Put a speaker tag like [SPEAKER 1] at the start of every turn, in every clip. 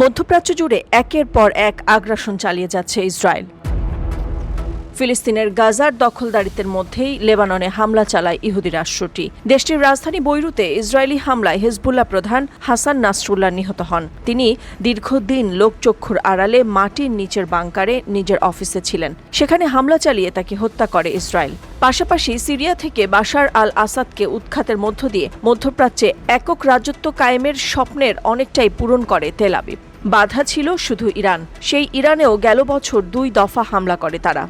[SPEAKER 1] মধ্যপ্রাচ্য জুড়ে একের পর এক আগ্রাসন চালিয়ে যাচ্ছে ইসরায়েল। ফিলিস্তিনের গাজার দখলদারিত্বের মধ্যেই লেবাননে হামলা চালায় ইহুদি রাষ্ট্রটি। দেশটির রাজধানী বৈরুতে ইসরায়েলি হামলায় হেজবুল্লাহ প্রধান হাসান নাসরুল্লাহ নিহত হন। তিনি দীর্ঘদিন লোকচক্ষুর আড়ালে মাটির নিচের বাংকারে নিজের অফিসে ছিলেন। সেখানে হামলা চালিয়ে তাকে হত্যা করে ইসরায়েল। পাশাপাশি সিরিয়া থেকে বাশার আল আসাদকে উৎখাতের মধ্য দিয়ে মধ্যপ্রাচ্যে একক রাজত্ব কায়েমের স্বপ্নের অনেকটাই পূরণ করে তেল আবিব। বাধা ছিল শুধু ইরান। সেই ইরানেও গেল বছর দুই দফা হামলা করে তারা।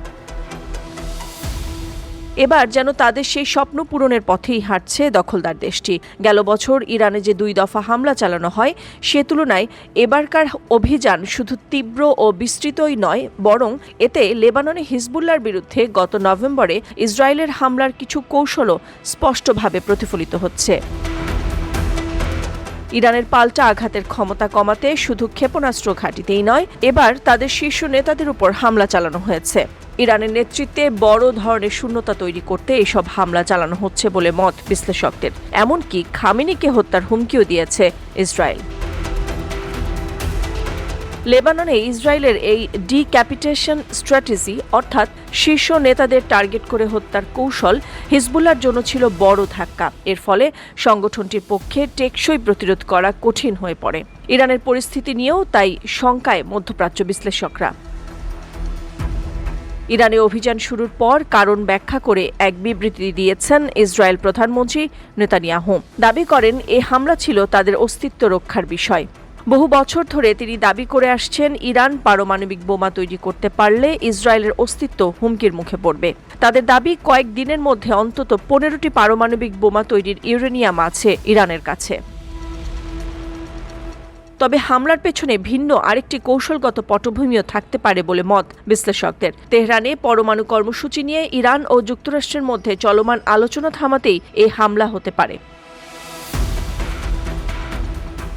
[SPEAKER 1] এবার যেন তাদের সেই স্বপ্ন পূরণের পথেই হাঁটছে দখলদার দেশটি। গেল বছর ইরানে যে দুই দফা হামলা চালানো হয়, সে তুলনায় এবারকার অভিযান শুধু তীব্র ও বিস্তৃতই নয়, বরং এতে লেবাননে হিজবুল্লার বিরুদ্ধে গত নভেম্বরে ইসরায়েলের হামলার কিছু কৌশলও স্পষ্টভাবে প্রতিফলিত হচ্ছে। ইরানের পাল্টা আঘাতের ক্ষমতা কমাতে শুধু ক্ষেপণাস্ত্র ঘাঁটিতেই নয়, এবার তাদের শীর্ষ নেতাদের উপর হামলা চালানো হয়েছে। ইরানের নেতৃত্বে বড় ধরনের শূন্যতা তৈরি করতে এসব হামলা চালানো হচ্ছে বলে মত বিশ্লেষকদের। এমনকি খামিনিকে হত্যার হুমকিও দিয়েছে ইসরায়েল। লেবাননে ইসরায়েলের এই ডিক্যাপিটেশন স্ট্র্যাটেজি অর্থাৎ শীর্ষ নেতাদের টার্গেট করে হত্যার কৌশল হিজবুল্লার জন্য ছিল বড় ধাক্কা। এর ফলে সংগঠনটির পক্ষে টেকসই প্রতিরোধ করা কঠিন হয়ে পড়ে। ইরানের পরিস্থিতি নিয়েও তাই শঙ্কায় মধ্যপ্রাচ্য বিশ্লেষকরা। ইরানে অভিযান শুরুর পর কারণ ব্যাখ্যা করে এক বিবৃতি দিয়েছেন ইসরায়েল প্রধানমন্ত্রী নেতানিয়াহু। দাবি করেন, এ হামলা ছিল তাদের অস্তিত্ব রক্ষার বিষয়। বহু বছর ধরে তিনি দাবি করে আসছেন, ইরান পারমাণবিক বোমা তৈরি করতে পারলে ইসরায়েলের অস্তিত্ব হুমকির মুখে পড়বে। তাদের দাবি, কয়েক দিনের মধ্যে অন্তত পনেরোটি পারমাণবিক বোমা তৈরির ইউরেনিয়াম আছে ইরানের কাছে। তবে হামলার পেছনে ভিন্ন আরেকটি কৌশলগত পটভূমিও থাকতে পারে বলে মত বিশ্লেষকদের। তেহরানে পরমাণু কর্মসূচি নিয়ে ইরান ও যুক্তরাষ্ট্রের মধ্যে চলমান আলোচনা থামাতেই এই হামলা হতে পারে।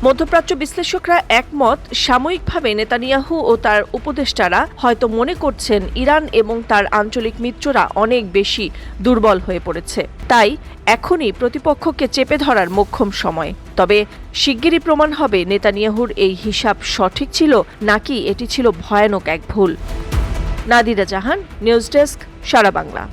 [SPEAKER 1] মধ্যপ্রাচ্য বিশ্লেষকরা একমত, সাময়িকভাবে নেতানিয়াহু ও তার উপদেষ্টারা হয়তো মনে করছেন ইরান এবং তার আঞ্চলিক মিত্ররা অনেক বেশি দুর্বল হয়ে পড়েছে। তাই এখনই প্রতিপক্ষকে চেপে ধরার মোক্ষম সময়। তবে শিগগিরই প্রমাণ হবে নেতানিয়াহুর এই হিসাব সঠিক ছিল নাকি এটি ছিল ভয়ানক এক ভুল। Nadira Jahan, news desk, Sara Bangla.